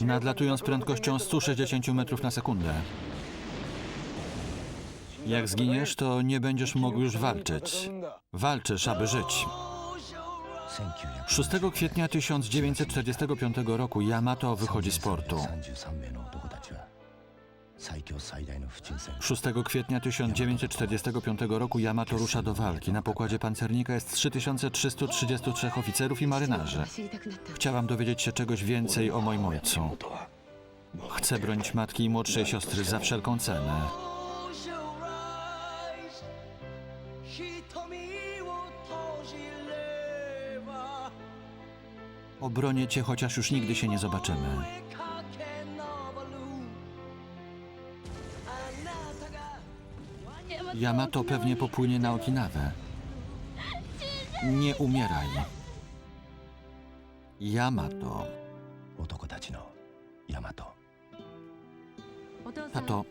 nadlatując prędkością 160 metrów na sekundę. Jak zginiesz, to nie będziesz mógł już walczyć. Walczysz, aby żyć. 6 kwietnia 1945 roku Yamato wychodzi z portu. 6 kwietnia 1945 roku Yamato rusza do walki. Na pokładzie pancernika jest 3333 oficerów i marynarzy. Chciałam dowiedzieć się czegoś więcej o moim ojcu. Chcę bronić matki i młodszej siostry za wszelką cenę. Obronię cię, chociaż już nigdy się nie zobaczymy. Yamato pewnie popłynie na Okinawę. Nie umieraj. Yamato. No, Tato,